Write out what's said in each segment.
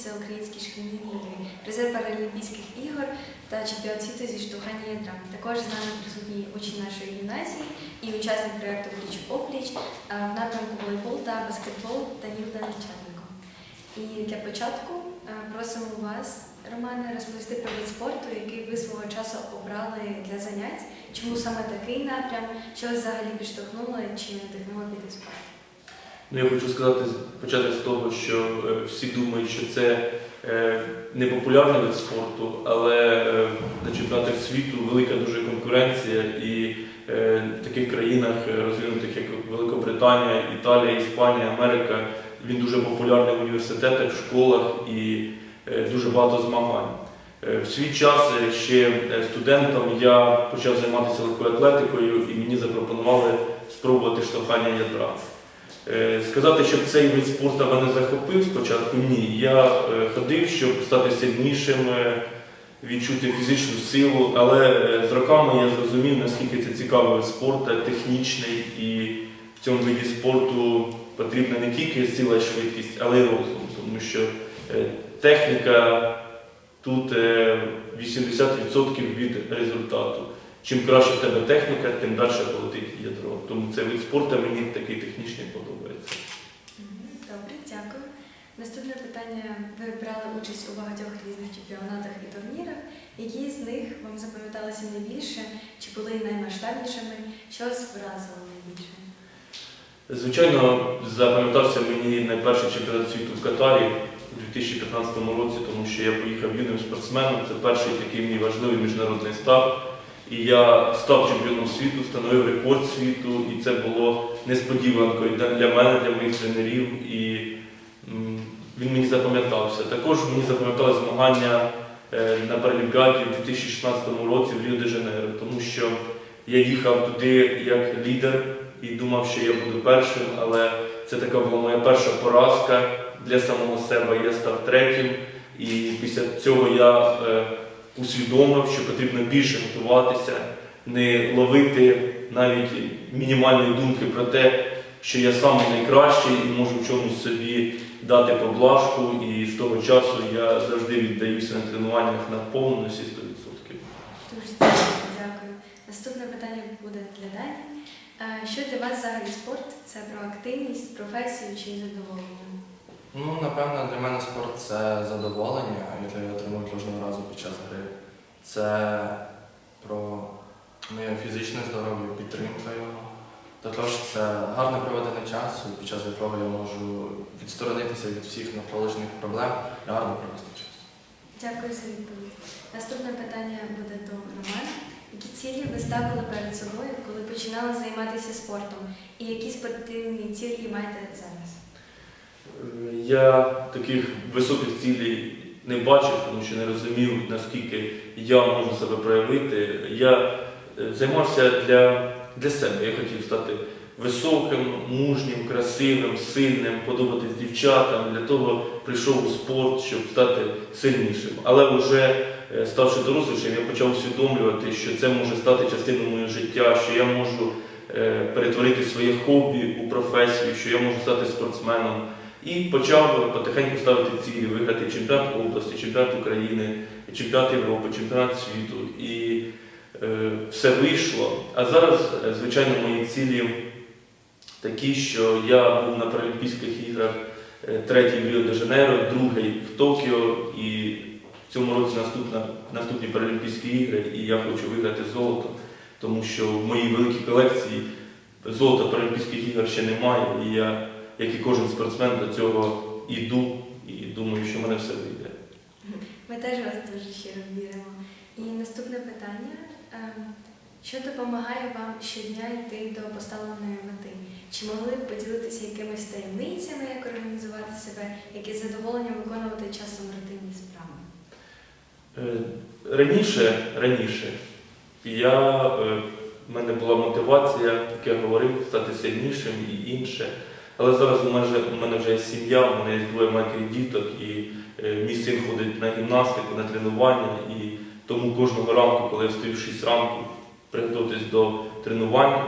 всеукраїнські шкільні ігри, призер Паралімпійських ігор та чемпіон світу зі штовхання ядра. Також з нами присутній учень нашої гімназії і учасник проєкту Пліч опліч е, в напрямку волейбол та баскетбол Даніл Даниченко. І для початку е, просимо вас, Романе, розповісти про вид спорту, який ви свого часу обрали для занять. Чому саме такий напрям? Що взагалі підштовхнуло чи надихнуло піти в спорт? Ну, я хочу сказати, почати з того, що е, всі думають, що це е, не популярний вид спорту, але е, на чемпіонатах світу велика дуже конкуренція, і в таких країнах розвинутих, як Великобританія, Італія, Іспанія, Америка, він дуже популярний в університетах, в школах і дуже багато змагань. В свій час ще студентом я почав займатися легкою атлетикою і мені запропонували спробувати штовхання ядра. Е, Сказати, щоб цей вид спорту мене захопив спочатку, ні. Я е, ходив, щоб стати сильнішим, е, відчути фізичну силу, але з роками я зрозумів, наскільки це цікавий вид спорту, технічний, і в цьому виді спорту потрібна не тільки сила і швидкість, але й розум, тому що техніка тут е, 80% від результату. Чим краще в тебе техніка, тим далі полетить ядро. Тому цей вид спорту мені такий технічний подобається. Добре, дякую. Наступне питання. Ви брали участь у багатьох різних чемпіонатах і турнірах. Які з них вам запам'яталися найбільше, чи були наймасштабнішими? Що вас вразило найбільше? Звичайно, запам'ятався мені найперший чемпіонат світу в Катарі у 2015 році, тому що я поїхав юним спортсменом. Це перший такий мій важливий міжнародний старт. І я став чемпіоном світу, встановив рекорд світу, і це було несподіванкою для мене, для моїх тренерів. І він мені запам'ятався. Також мені запам'ятали змагання е, на Паралімпіаді у 2016 році в Ріо-де-Жанейро, тому що я їхав туди як лідер і думав, що я буду першим, але це така була моя перша поразка для самого себе. Я став третім, і після цього я е, усвідомив, що потрібно більше готуватися, не ловити навіть мінімальної думки про те, що я саме найкращий і можу в чомусь собі дати поблажку. І з того часу я завжди віддаюся на тренуваннях на повну всі 100%. Дуже дякую. Наступне питання буде для Дані. Е, Що для вас взагалі спорт? Це про активність, професію чи задоволення? Ну, напевно, для мене спорт це задоволення, яке я отримую кожного разу під час гри. Це про моє фізичне здоров'я, підтримка його. Також це гарне проведення часу, під час якого я можу відсторонитися від всіх навколишніх проблем і гарно провести час. Дякую за відповідь. Наступне питання буде до Романа. Які цілі ви ставили перед собою, коли починали займатися спортом? І які спортивні цілі маєте зараз? Я таких високих цілей не бачив, тому що не розумів, наскільки я можу себе проявити. Я е, займався для, для себе. Я хотів стати високим, мужнім, красивим, сильним, подобатись дівчатам. Для того прийшов у спорт, щоб стати сильнішим. Але вже е, ставши дорослішим, я почав усвідомлювати, що це може стати частиною мого життя, що я можу е, перетворити своє хобі у професію, що я можу стати спортсменом. І почав потихеньку ставити цілі, виграти чемпіонат області, чемпіонат України, чемпіонат Європи, чемпіонат світу. І е, все вийшло. А зараз, е, звичайно, мої цілі такі, що я був на Паралімпійських іграх е, третій в Ріо-де-Жанейро, другий в Токіо, і в цьому році наступна, наступні Паралімпійські ігри, і я хочу виграти золото, тому що в моїй великій колекції золота Паралімпійських ігор ще немає, і я як і кожен спортсмен до цього іду і думаю, що в мене все вийде. Ми теж вас дуже щиро віримо. І наступне питання. Ем, Що допомагає вам щодня йти до поставленої мети? Чи могли б поділитися якимись таємницями, як організувати себе, які задоволення виконувати часом рутинні справи? Е, Раніше, раніше я, е, в мене була мотивація, як я говорив, стати сильнішим і інше. Але зараз у мене, у мене вже є сім'я, у мене є двоє маленьких діток, і е, мій син ходить на гімнастику, на тренування. І тому кожного ранку, коли я встаю в 6 ранку, приготуватись до тренування,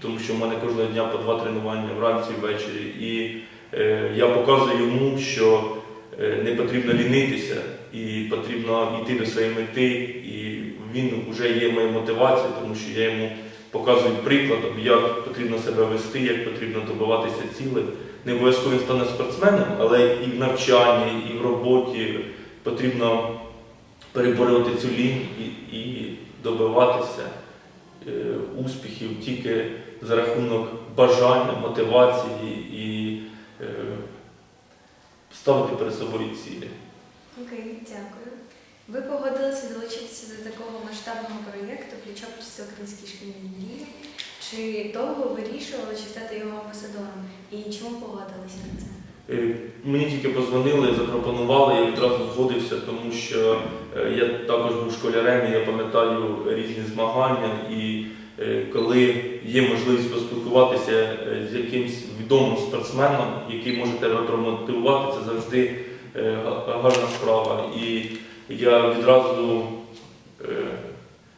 тому що в мене кожного дня по два тренування вранці і ввечері. І е, я показую йому, що е, не потрібно лінитися і потрібно йти до своєї мети. І він вже є моєю мотивацією, тому що я йому показую прикладом, як потрібно себе вести, як потрібно добиватися цілей. Не обов'язково стане спортсменом, але і в навчанні, і в роботі потрібно переборювати цю лінь і, і добиватися е, успіхів тільки за рахунок бажання, мотивації і е, ставити перед собою цілі. Окей, дякую. Ви погодилися долучитися до такого масштабного проєкту пліч всеукраїнській шкільній мрії. Чи довго вирішували, чи стати його амбасадором? І чому погодилися на це? Е, Мені тільки позвонили, запропонували, я відразу згодився, тому що е, я також був школярем, і я пам'ятаю різні змагання. І е, коли є можливість поспілкуватися з якимсь відомим спортсменом, який може тебе промотивувати, це завжди гарна справа. І я відразу е,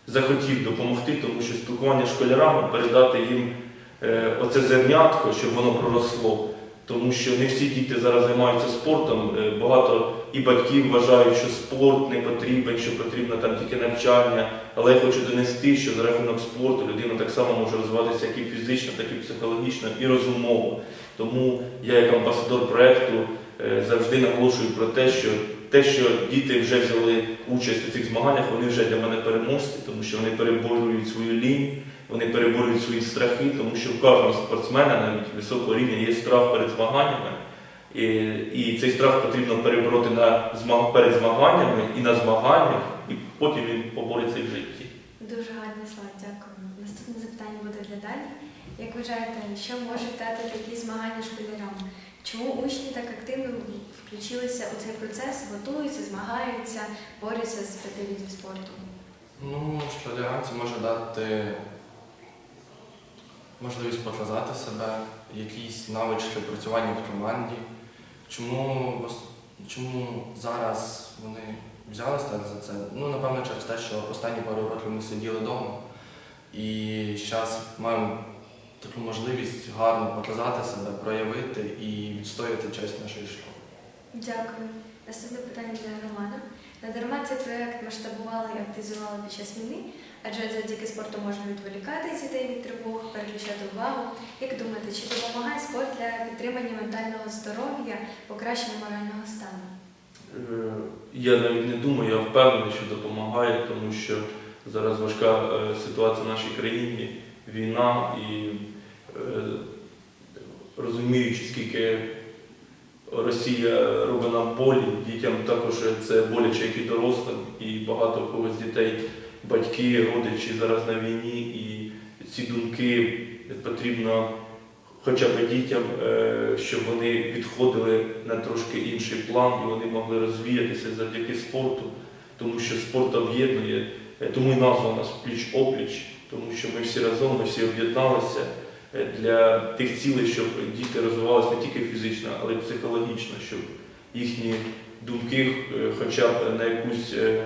захотів допомогти, тому що спілкування школярами передати їм е, оце зернятко, щоб воно проросло. Тому що не всі діти зараз займаються спортом. Е, Багато і батьків вважають, що спорт не потрібен, що потрібно там тільки навчання. Але я хочу донести, що за рахунок спорту людина так само може розвиватися як і фізично, так і психологічно, і розумово. Тому я, як амбасадор проекту, е, завжди наголошую про те, що те, що діти вже взяли участь у цих змаганнях, вони вже для мене переможці, тому що вони переборюють свою лінь, вони переборюють свої страхи, тому що в кожного спортсмена, навіть високого рівня, є страх перед змаганнями. І, і цей страх потрібно перебороти на перед змаганнями і на змаганнях, і потім він побореться в житті. Дуже гарний слайд, дякую. Наступне запитання буде для Дані. Як вважаєте, що можуть дати такі змагання школярам? Чому учні так активно включилися у цей процес, готуються, змагаються, борються з п'яти спорту? Ну, школярам це може дати можливість показати себе, якісь навички працювання в команді. Чому, чому зараз вони взялися за це? Ну, напевно, через те, що останні пару років ми сиділи вдома і зараз маємо таку можливість гарно показати себе, проявити і відстояти честь нашої школи. Дякую. Наступне питання для Романа. Не дарма цей проект масштабували і активізували під час війни, адже завдяки спорту можна відволікати дітей від тривог, переключати увагу. Як думаєте, чи допомагає спорт для підтримання ментального здоров'я, покращення морального стану? Е, Я навіть не думаю, я впевнений, що допомагає, тому що зараз важка е, ситуація в нашій країні, війна і розуміючи, скільки Росія робить нам болі, дітям також це боляче, як і дорослим, і багато когось дітей, батьки, родичі зараз на війні, і ці думки потрібно хоча б дітям, е, щоб вони відходили на трошки інший план і вони могли розвіятися завдяки спорту, тому що спорт об'єднує, Е, тому і назва нас пліч-опліч, тому що ми всі разом, ми всі об'єдналися е, для тих цілей, щоб діти розвивалися не тільки фізично, але й психологічно, щоб їхні думки, е, хоча б на якусь е,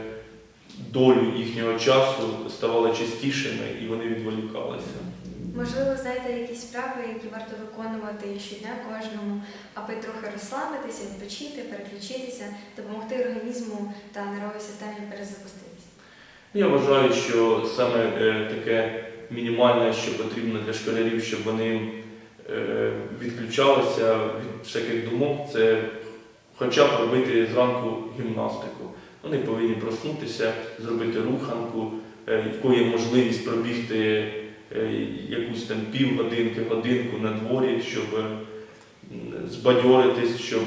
долю їхнього часу ставали частішими і вони відволікалися. Можливо, знаєте якісь справи, які варто виконувати щодня кожному, аби трохи розслабитися, відпочити, переключитися, допомогти організму та нервовій системі перезапуститися. Я вважаю, що саме е, таке мінімальне, що потрібно для школярів, щоб вони е, відключалися від всяких думок, це хоча б робити зранку гімнастику. Вони повинні проснутися, зробити руханку, е, в кої є можливість пробігти е, якусь там півгодинки, годинку на дворі, щоб збадьоритись, щоб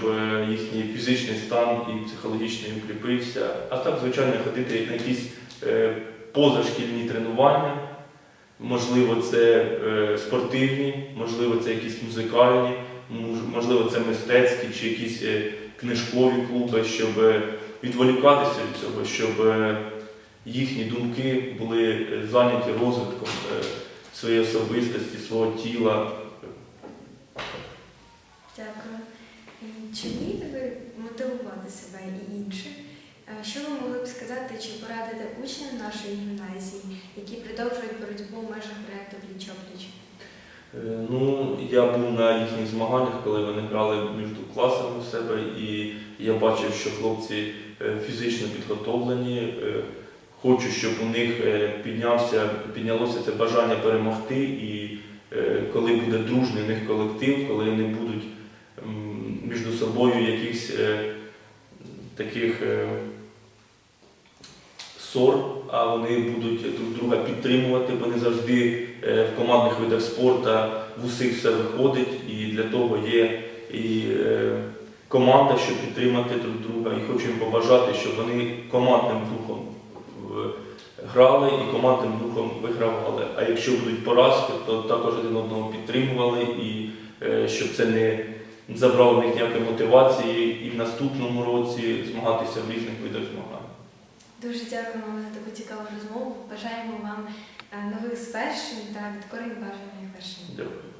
їхній фізичний стан і психологічний укріпився. А так, звичайно, ходити на якісь позашкільні тренування. Можливо, це е, спортивні, можливо, це якісь музикальні, можливо, це мистецькі чи якісь е, книжкові клуби, щоб е, відволікатися від цього, щоб їхні думки були зайняті розвитком своєї особистості, свого тіла. Дякую. Чи вмієте ви мотивувати себе і інших? Е, Що ви могли б сказати чи порадити учням нашої гімназії, які продовжують боротьбу в межах проєкту пліч-опліч? Е, Ну, я був на їхніх змаганнях, коли вони грали між класами у себе, і я бачив, що хлопці е, фізично підготовлені. Хочу, щоб у них піднявся, піднялося це бажання перемогти, і коли буде дружний у них колектив, коли не будуть між собою якихось таких ссор, а вони будуть друг друга підтримувати, бо не завжди е, в командних видах спорту в усіх все виходить, і для того є і е, команда, щоб підтримати друг друга. І хочу їм побажати, щоб вони командним духом е, грали і командним духом вигравали. А якщо будуть поразки, то також один одного підтримували, і щоб це не забрало в них ніякої мотивації і в наступному році змагатися в різних видах змагань. Дуже дякуємо вам за таку цікаву розмову. Бажаємо вам е, нових звершень та відкорень бажаних вершин. Дякую.